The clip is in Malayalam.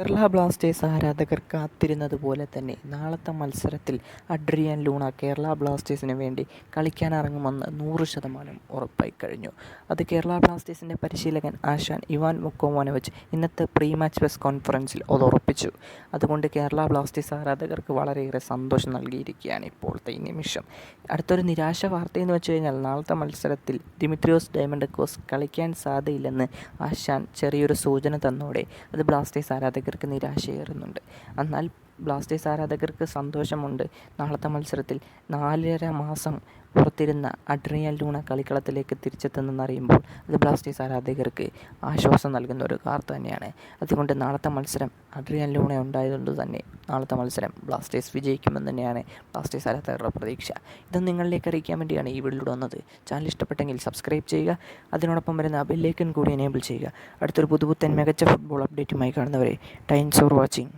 കേരള ബ്ലാസ്റ്റേഴ്സ് ആരാധകർ കാത്തിരുന്നത് പോലെ തന്നെ നാളത്തെ മത്സരത്തിൽ അഡ്രിയൻ ലൂണ കേരള ബ്ലാസ്റ്റേഴ്സിന് വേണ്ടി കളിക്കാനിറങ്ങുമെന്ന് നൂറ് ശതമാനം ഉറപ്പായി കഴിഞ്ഞു. അത് കേരള ബ്ലാസ്റ്റേഴ്സിന്റെ പരിശീലകൻ ആശാൻ ഇവാൻ മുക്കോമോനോവിച്ച് ഇന്നത്തെ പ്രീ മാച്ച് പ്രസ് കോൺഫറൻസിൽ അത് ഉറപ്പിച്ചു. അതുകൊണ്ട് കേരള ബ്ലാസ്റ്റേഴ്സ് ആരാധകർക്ക് വളരെയേറെ സന്തോഷം നൽകിയിരിക്കുകയാണ് ഇപ്പോഴത്തെ ഈ നിമിഷം. അടുത്തൊരു നിരാശ വാർത്തയെന്ന് വെച്ച് കഴിഞ്ഞാൽ നാളത്തെ മത്സരത്തിൽ ദിമിത്രിയോസ് ഡയമണ്ടക്കോസ് കളിക്കാൻ സാധ്യയില്ലെന്ന് ആശാൻ ചെറിയൊരു സൂചന തന്നോടെ അത് ബ്ലാസ്റ്റേഴ്സ് ആരാധകർക്ക് നിരാശയേറുന്നുണ്ട്. എന്നാൽ ബ്ലാസ്റ്റേഴ്സ് ആരാധകർക്ക് സന്തോഷമുണ്ട്. നാളത്തെ മത്സരത്തിൽ നാലര മാസം പുറത്തിരുന്ന അഡ്രിയൻ ലൂണ കളിക്കളത്തിലേക്ക് തിരിച്ചെത്തുന്നറിയുമ്പോൾ അത് ബ്ലാസ്റ്റേഴ്സ് ആരാധകർക്ക് ആശ്വാസം നൽകുന്ന ഒരു വാർത്ത തന്നെയാണ്. അതുകൊണ്ട് നാളത്തെ മത്സരം അഡ്രിയൻ ലൂണ ഉണ്ടായതുകൊണ്ട് തന്നെ നാളത്തെ മത്സരം ബ്ലാസ്റ്റേഴ്സ് വിജയിക്കുമെന്ന് തന്നെയാണ് ബ്ലാസ്റ്റേഴ്സ് ആരാധകരുടെ പ്രതീക്ഷ. ഇത് നിങ്ങളിലേക്ക് അറിയിക്കാൻ വേണ്ടിയാണ് ഈ വീഡിയോ വന്നത്. ചാനൽ ഇഷ്ടപ്പെട്ടെങ്കിൽ സബ്സ്ക്രൈബ് ചെയ്യുക. അതിനോടൊപ്പം വരുന്ന ബെല്ലേക്കൻ കൂടി എനേബിൾ ചെയ്യുക. അടുത്തൊരു പുതുപുത്തൻ മികച്ച ഫുട്ബോൾ അപ്ഡേറ്റുമായി കാണുന്നവരെ ടൈംസ് ഫോർ വാച്ചിങ്